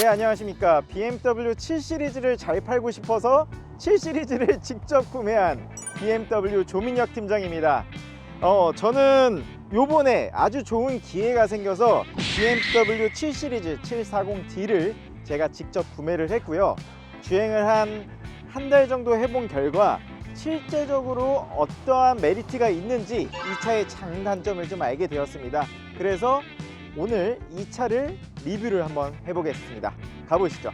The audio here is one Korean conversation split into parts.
네 안녕하십니까 BMW 7 시리즈를 잘 팔고 싶어서 7 시리즈를 직접 구매한 BMW 조민혁 팀장입니다. 어 저는 요번에 아주 좋은 기회가 생겨서 BMW 7 시리즈 740D를 제가 직접 구매를 했고요. 주행을 한 한 달 정도 해본 결과 실제적으로 어떠한 메리트가 있는지 이 차의 장단점을 좀 알게 되었습니다. 그래서 오늘 이 차를 리뷰를 한번 해보겠습니다. 가보시죠.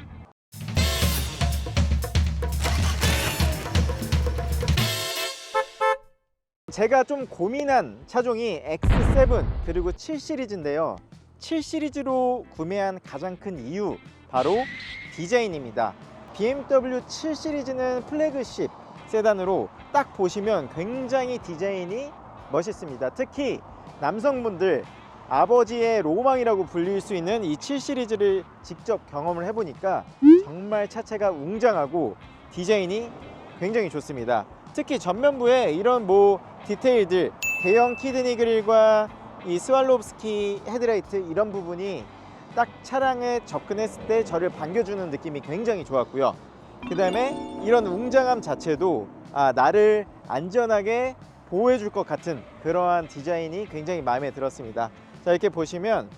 제가 좀 고민한 차종이 X7 그리고 7 시리즈인데요. 7 시리즈로 구매한 가장 큰 이유 바로 디자인입니다. BMW 7 시리즈는 플래그십 세단으로 딱 보시면 굉장히 디자인이 멋있습니다. 특히 남성분들 아버지의 로망이라고 불릴 수 있는 이 7 시리즈를 직접 경험을 해보니까 정말 차체가 웅장하고 디자인이 굉장히 좋습니다. 특히 전면부에 이런 뭐 디테일들 대형 키드니 그릴과 이 스왈롭스키 헤드라이트 이런 부분이 딱 차량에 접근했을 때 저를 반겨주는 느낌이 굉장히 좋았고요. 그 다음에 이런 웅장함 자체도 아, 나를 안전하게 보호해 줄 것 같은 그러한 디자인이 굉장히 마음에 들었습니다. 자 이렇게 보시면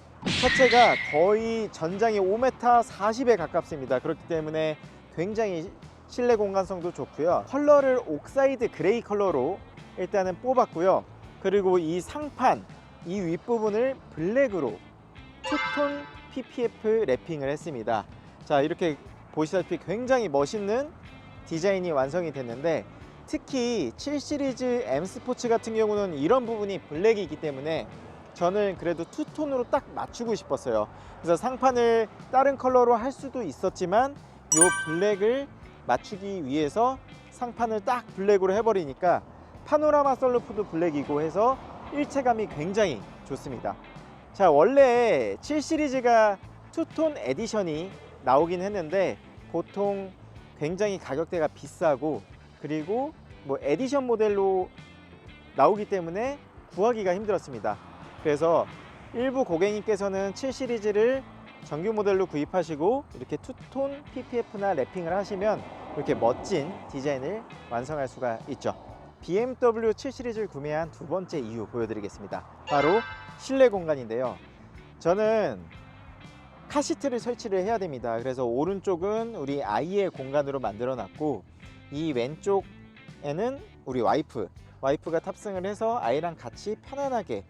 차체가 거의 전장이 5m 40에 가깝습니다. 그렇기 때문에 굉장히 실내 공간성도 좋고요. 컬러를 옥사이드 그레이 컬러로 일단은 뽑았고요. 그리고 이 상판 이 윗부분을 블랙으로 투톤 PPF 랩핑을 했습니다. 자 이렇게 보시다시피 굉장히 멋있는 디자인이 완성이 됐는데 특히 7 시리즈 M 스포츠 같은 경우는 이런 부분이 블랙이기 때문에 저는 그래도 투톤으로 딱 맞추고 싶었어요. 그래서 상판을 다른 컬러로 할 수도 있었지만 이 블랙을 맞추기 위해서 상판을 딱 블랙으로 해버리니까 파노라마 썰루프도 블랙이고 해서 일체감이 굉장히 좋습니다. 자 원래 7 시리즈가 투톤 에디션이 나오긴 했는데 보통 굉장히 가격대가 비싸고 그리고 뭐 에디션 모델로 나오기 때문에 구하기가 힘들었습니다. 그래서 일부 고객님께서는 7 시리즈를 정규 모델로 구입하시고 이렇게 투톤 PPF나 랩핑을 하시면 이렇게 멋진 디자인을 완성할 수가 있죠. BMW 7 시리즈를 구매한 두 번째 이유 보여드리겠습니다. 바로 실내 공간인데요. 저는 카시트를 설치를 해야 됩니다. 그래서 오른쪽은 우리 아이의 공간으로 만들어 놨고 이 왼쪽에는 우리 와이프, 와이프가 탑승을 해서 아이랑 같이 편안하게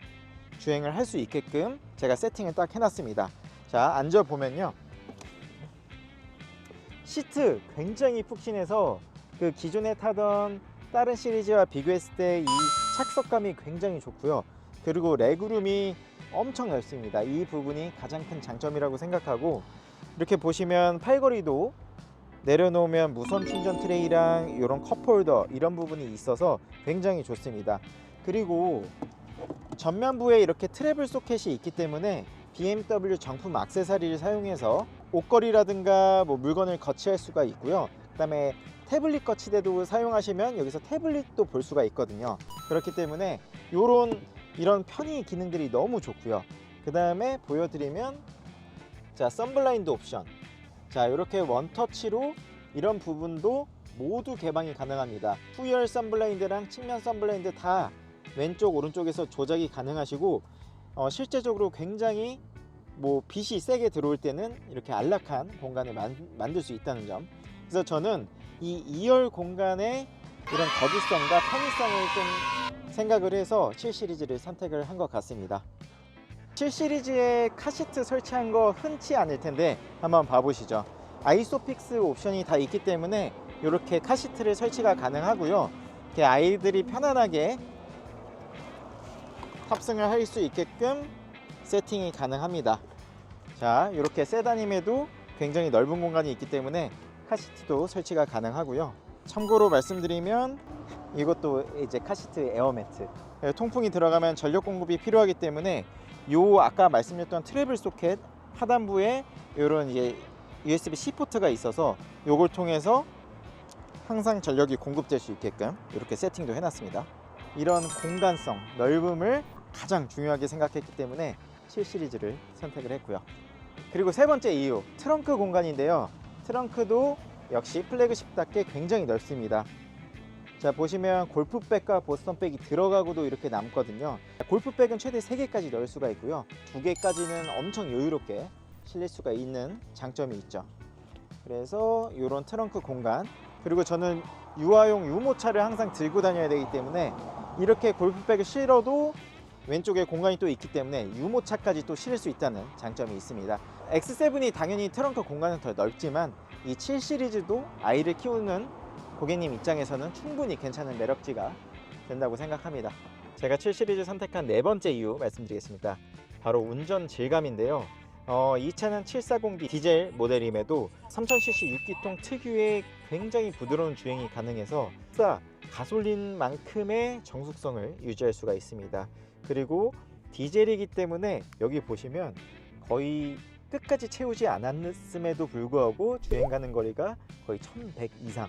주행을 할 수 있게끔 제가 세팅을 딱 해놨습니다. 자, 앉아 보면요. 시트 굉장히 푹신해서 그 기존에 타던 다른 시리즈와 비교했을 때 이 착석감이 굉장히 좋고요. 그리고 레그룸이 엄청 넓습니다. 이 부분이 가장 큰 장점이라고 생각하고 이렇게 보시면 팔걸이도 내려놓으면 무선 충전 트레이랑 이런 컵홀더 이런 부분이 있어서 굉장히 좋습니다. 그리고 전면부에 이렇게 트래블 소켓이 있기 때문에 BMW 정품 액세서리를 사용해서 옷걸이라든가 뭐 물건을 거치할 수가 있고요. 그 다음에 태블릿 거치대도 사용하시면 여기서 태블릿도 볼 수가 있거든요. 그렇기 때문에 이런 이런 편의 기능들이 너무 좋고요. 그 다음에 보여드리면 자 썬블라인드 옵션 자 이렇게 원터치로 이런 부분도 모두 개방이 가능합니다. 후열 썬블라인드랑 측면 썬블라인드 다 왼쪽 오른쪽에서 조작이 가능하시고 어, 실제적으로 굉장히 뭐 빛이 세게 들어올 때는 이렇게 안락한 공간을 만, 만들 수 있다는 점. 그래서 저는 이 2열 공간의 이런 거주성과 편의성을 좀 생각을 해서 7 시리즈를 선택을 한 것 같습니다. 7 시리즈에 카시트 설치한 거 흔치 않을 텐데 한번 봐보시죠. 아이소픽스 옵션이 다 있기 때문에 이렇게 카시트를 설치가 가능하고요. 이렇게 아이들이 편안하게 탑승을 할 수 있게끔 세팅이 가능합니다. 자, 이렇게 세단임에도 굉장히 넓은 공간이 있기 때문에 카시트도 설치가 가능하고요. 참고로 말씀드리면 이것도 이제 카시트 에어매트. 예, 통풍이 들어가면 전력 공급이 필요하기 때문에 요 아까 말씀드렸던 트래블 소켓 하단부에 이런 이제 USB-C 포트가 있어서 요걸 통해서 항상 전력이 공급될 수 있게끔 이렇게 세팅도 해놨습니다. 이런 공간성, 넓음을 가장 중요하게 생각했기 때문에 7 시리즈를 선택을 했고요. 그리고 세 번째 이유 트렁크 공간인데요. 트렁크도 역시 플래그십답게 굉장히 넓습니다. 자 보시면 골프백과 보스턴백이 들어가고도 이렇게 남거든요. 골프백은 최대 3개까지 넣을 수가 있고요. 2개까지는 엄청 여유롭게 실릴 수가 있는 장점이 있죠. 그래서 이런 트렁크 공간 그리고 저는 유아용 유모차를 항상 들고 다녀야 되기 때문에 이렇게 골프백을 실어도 왼쪽에 공간이 또 있기 때문에 유모차까지 또 실을 수 있다는 장점이 있습니다. X7이 당연히 트렁크 공간은 더 넓지만 이 7 시리즈도 아이를 키우는 고객님 입장에서는 충분히 괜찮은 매력지가 된다고 생각합니다. 제가 7 시리즈 선택한 네 번째 이유 말씀드리겠습니다. 바로 운전 질감인데요. 어, 이 차는 740D 디젤 모델임에도 3000cc 6기통 특유의 굉장히 부드러운 주행이 가능해서 싸 가솔린만큼의 정숙성을 유지할 수가 있습니다. 그리고 디젤이기 때문에 여기 보시면 거의 끝까지 채우지 않았음에도 불구하고 주행 가는 거리가 거의 1100 이상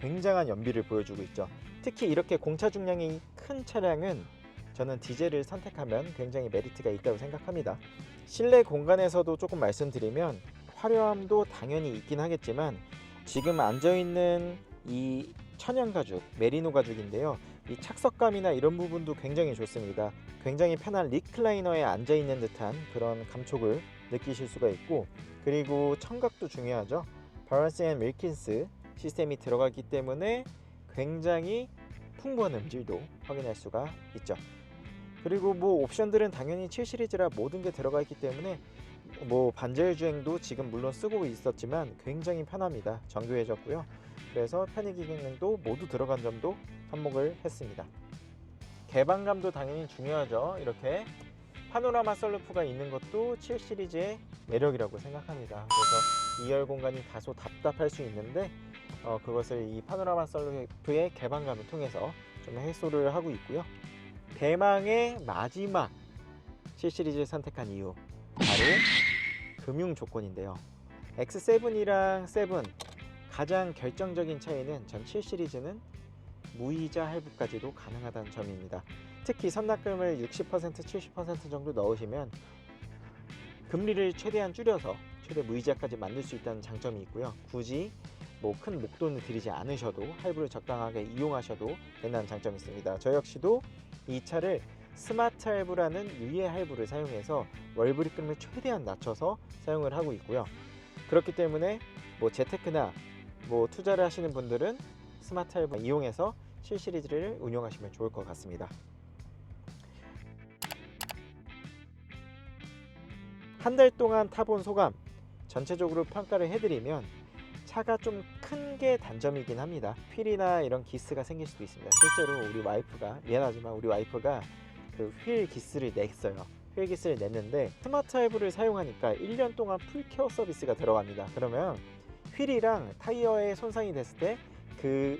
굉장한 연비를 보여주고 있죠. 특히 이렇게 공차 중량이 큰 차량은 저는 디젤을 선택하면 굉장히 메리트가 있다고 생각합니다. 실내 공간에서도 조금 말씀드리면 화려함도 당연히 있긴 하겠지만 지금 앉아 있는 이 천연 가죽 메리노 가죽인데요. 이 착석감이나 이런 부분도 굉장히 좋습니다. 굉장히 편한 리클라이너에 앉아 있는 듯한 그런 감촉을 느끼실 수가 있고 그리고 청각도 중요하죠. 바런스 앤 밀킨스 시스템이 들어가기 때문에 굉장히 풍부한 음질도 확인할 수가 있죠. 그리고 뭐 옵션들은 당연히 7 시리즈라 모든 게 들어가 있기 때문에 뭐 반절 주행도 지금 물론 쓰고 있었지만 굉장히 편합니다. 정교해졌고요. 그래서 편익 기능도 모두 들어간 점도 한몫을 했습니다. 개방감도 당연히 중요하죠. 이렇게 파노라마 썰루프가 있는 것도 7 시리즈의 매력이라고 생각합니다. 그래서 2열 공간이 다소 답답할 수 있는데 어, 그것을 이 파노라마 썰루프의 개방감을 통해서 좀 해소를 하고 있고요. 대망의 마지막 7 시리즈를 선택한 이유 바로 금융 조건인데요. X7이랑 7 가장 결정적인 차이는 전 7 시리즈는 무이자 할부까지도 가능하다는 점입니다. 특히 선납금을 60% 70% 정도 넣으시면 금리를 최대한 줄여서 최대 무이자까지 만들 수 있다는 장점이 있고요. 굳이 뭐 큰 목돈을 들이지 않으셔도 할부를 적당하게 이용하셔도 된다는 장점이 있습니다. 저 역시도 이 차를 스마트 할부라는 유예 할부를 사용해서 월불입금을 최대한 낮춰서 사용을 하고 있고요. 그렇기 때문에 뭐 재테크나 뭐 투자를 하시는 분들은 스마트 할부 이용해서 7 시리즈를 운용하시면 좋을 것 같습니다. 한 달 동안 타본 소감 전체적으로 평가를 해드리면 차가 좀 큰 게 단점이긴 합니다. 휠이나 이런 기스가 생길 수도 있습니다. 실제로 우리 와이프가 미안하지만 우리 와이프가 그 휠 기스를 냈어요. 휠 기스를 냈는데 스마트 할부를 사용하니까 1년 동안 풀 케어 서비스가 들어갑니다. 그러면 휠이랑 타이어에 손상이 됐을 때 그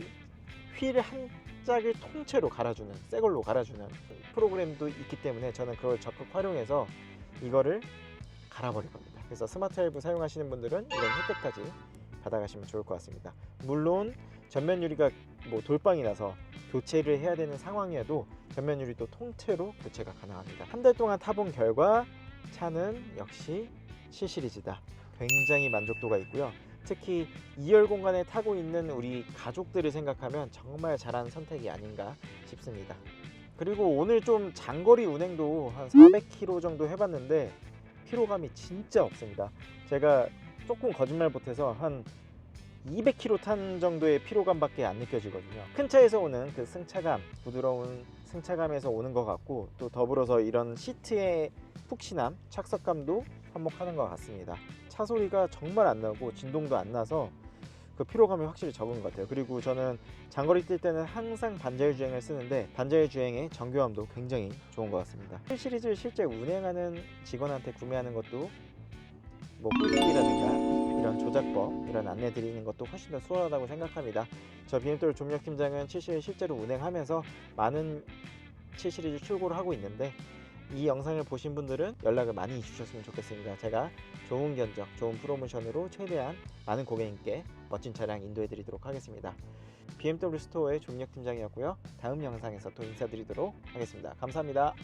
휠 한 짝을 통째로 갈아주는 새 걸로 갈아주는 프로그램도 있기 때문에 저는 그걸 적극 활용해서 이거를 갈아버릴 겁니다. 그래서 스마트 헬브 사용하시는 분들은 이런 혜택까지 받아가시면 좋을 것 같습니다. 물론 전면 유리가 뭐 돌빵이 나서 교체를 해야 되는 상황이어도 전면 유리도 통째로 교체가 가능합니다. 한 달 동안 타본 결과 차는 역시 7 시리즈다. 굉장히 만족도가 있고요. 특히 2열 공간에 타고 있는 우리 가족들을 생각하면 정말 잘한 선택이 아닌가 싶습니다. 그리고 오늘 좀 장거리 운행도 한 400km 정도 해봤는데 피로감이 진짜 없습니다. 제가 조금 거짓말 못해서 한 200km 탄 정도의 피로감밖에 안 느껴지거든요. 큰 차에서 오는 그 승차감, 부드러운 승차감에서 오는 것 같고 또 더불어서 이런 시트의 푹신함, 착석감도 한몫하는 것 같습니다. 차 소리가 정말 안 나고 진동도 안 나서 그 피로감이 확실히 적은 것 같아요. 그리고 저는 장거리 뛸 때는 항상 반자율 주행을 쓰는데 반자율 주행의 정교함도 굉장히 좋은 것 같습니다. 7 시리즈를 실제 운행하는 직원한테 구매하는 것도 뭐 꿀팁이라든가 이런 조작법 이런 안내 드리는 것도 훨씬 더 수월하다고 생각합니다. 저 BMW 조력 팀장은 7 시리즈 실제로 운행하면서 많은 7 시리즈 출고를 하고 있는데 이 영상을 보신 분들은 연락을 많이 주셨으면 좋겠습니다. 제가 좋은 견적, 좋은 프로모션으로 최대한 많은 고객님께 멋진 차량 인도해 드리도록 하겠습니다. BMW 스토어의 종력 팀장이었고요. 다음 영상에서 또 인사드리도록 하겠습니다. 감사합니다.